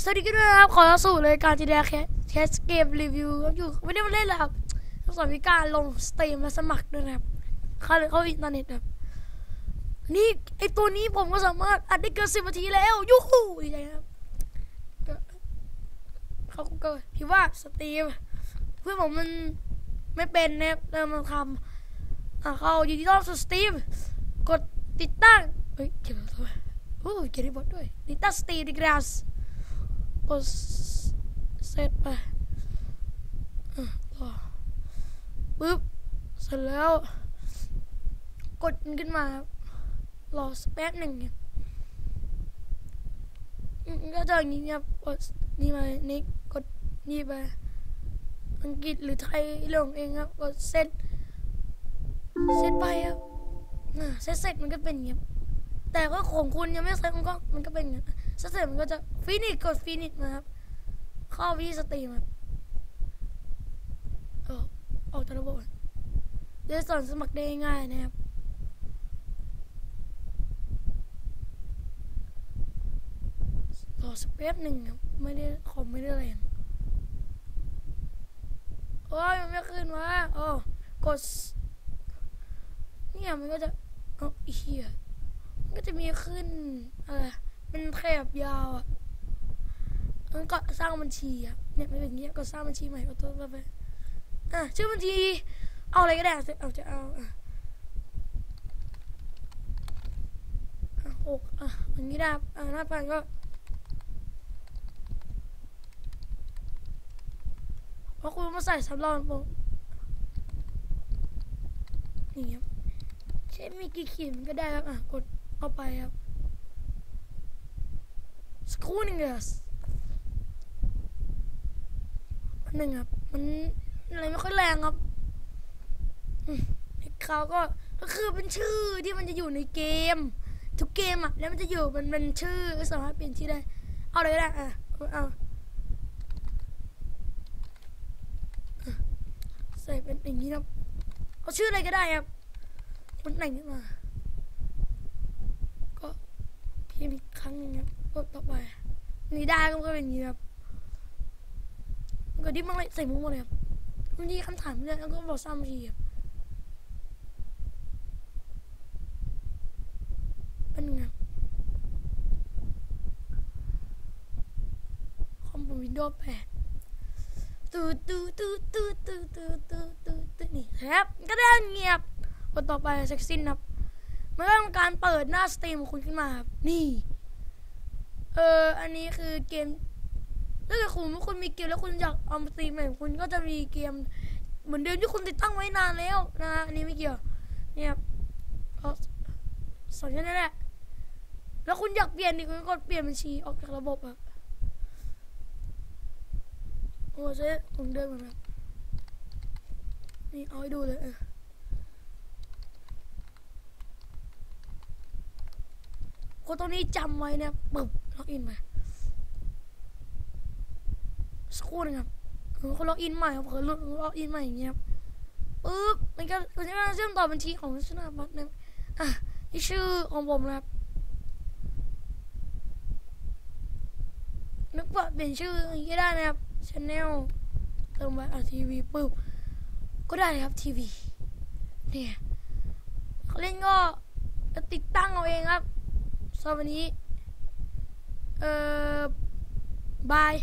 สวัสดีกันด้วยนะครับ ขอสู่รายการจีดีแคแคสเกมรีวิวครับอยู่ไม่ได้มาเล่นแล้วครับต้องสอนวิการลงสตรีมและสมัครด้วยนะครับเข้าเข้าอินเทอร์เน็ตครับนี่ไอตัวนี้ผมก็สามารถอัดได้เกินสิบนาทีแล้วยูฮูดีใจครับเขาก็พี่ว่าสตรีมเพื่อนผมมันไม่เป็นนะครับเริ่มมาทำอะเข้ายินดีต้อนรับสตรีมกดติดตั้งเฮ้ยเขียนอะไรวะโอ้เขียนบทด้วยติดตั้งสตรีมดีกราส กดเสร็จไปอะต่อปึ๊บ เสร็จแล้ว กดขึ้นมาครับรอสักแป๊บหนึ่งครับอืมก็จะอย่างนี้ครับกดนี่ไปนี่กดนี่ไปอังกฤษหรือไทยเรื่องเองครับกดเซตเซตไปครับเซตเสร็จมันก็เป็นอย่างนี้ครับแต่ก็ของคุณยังไม่เสร็จมันก็มันก็เป็นอย่างนี้ สร็จเสร็จมันก็จะฟินิชกดฟินิชมาครับ เข้าวิธีสตรีมครับเออออกจากระบบเดี๋ยวสอนสมัครได้ง่ายนะครับรอสักแป๊บหนึ่งครับไม่ได้คอมไม่ได้แรงโอ้ยมันไม่ขึ้นวะโอ้กดเนี่ยมันก็จะเอาเฮียมันก็จะมีขึ้นอะไร เป็นแถบยาวอะมันก็สร้างบัญชีอะเนี่ยไม่เป็นเงี้ยก็สร้างบัญชีใหม่ก็ตัวไปอะชื่อบัญชี เอาอะไรก็ได้เอาจะเอาอะหกอะอย่างนี้ได้ครับอะหน้าพันก็พราะคุณมาใส่สำรองผมนี่ครับใช้มีกี่ขีดมันก็ได้ครับ อะ กดเข้าไปครับ สกูนึงเดียวหนึ่งครับ มันอะไรไม่ค่อยแรงครับเขาก็ก็คือเป็นชื่อที่มันจะอยู่ในเกม ทุกเกมอะ แล้วมันจะอยู่มันเป็นชื่อก็สามารถเปลี่ยนชื่อได้ เอาเลยก็ได้อะเอาเอาอะใส่เป็นอย่างนี้ครับ เอาชื่ออะไรก็ได้ครับมันแต่งขึ้นมา ก็พิมพ์อีกครั้งหนึงครับ กดต่อไปนี่ได้ก็เป็นอย่างนี้ครับก็ดิบมันเลยใส่มุ้งหมดเลยครับมันมีคำถามเลยแล้วก็บอกซ้ำทีครับเป็นไงคอมวินโดว์แปดตูตูตูตูตูตูตูตูตูนี่ครับก็ได้เงียบกดต่อไปเซ็กซินครับมันก็ทำการเปิดหน้าสตรีมของคุณขึ้นมาครับนี่ เออ อันนี้คือเกมถ้าเกิดคุณคุณมีเกมแล้วคุณอยากเอามาตีใหม่คุณก็จะมีเกม เหมือนเดิมที่คุณติดตั้งไว้นานแล้วนะอันนี้ไม่เกี่ยว เนี่ยเอาสอนแค่นั้นแหละแล้วคุณอยากเปลี่ยนอีกคุณก็เปลี่ยนบัญชีออกจากระบบอะโอ้เจ๊ผมเดินมาแบบนี่เอาให้ดูเลยออคนตรงนี้จำไว้เนี่ยปึ๊บ อกอินไปสักครู่หนึงครับคือคนล็อกอินใหม่ครับคือล็อกอินใหม่อย่างเงี้ยครับปึ๊บมันก็มันจะเชื่อมต่อบัญชีของชนาบัตรนะอะนี่ชื่อของผมนะครับนึกว่าเป็นชื่ออย่างนี้ก็ได้นะครับชาแนลเติมไปอะทีวีปุ๊บก็ได้ครับทีวีเนี่ยเขาเล่นก็ติดตั้งเอาเองครับสำหรับวันนี้ Uh, bye.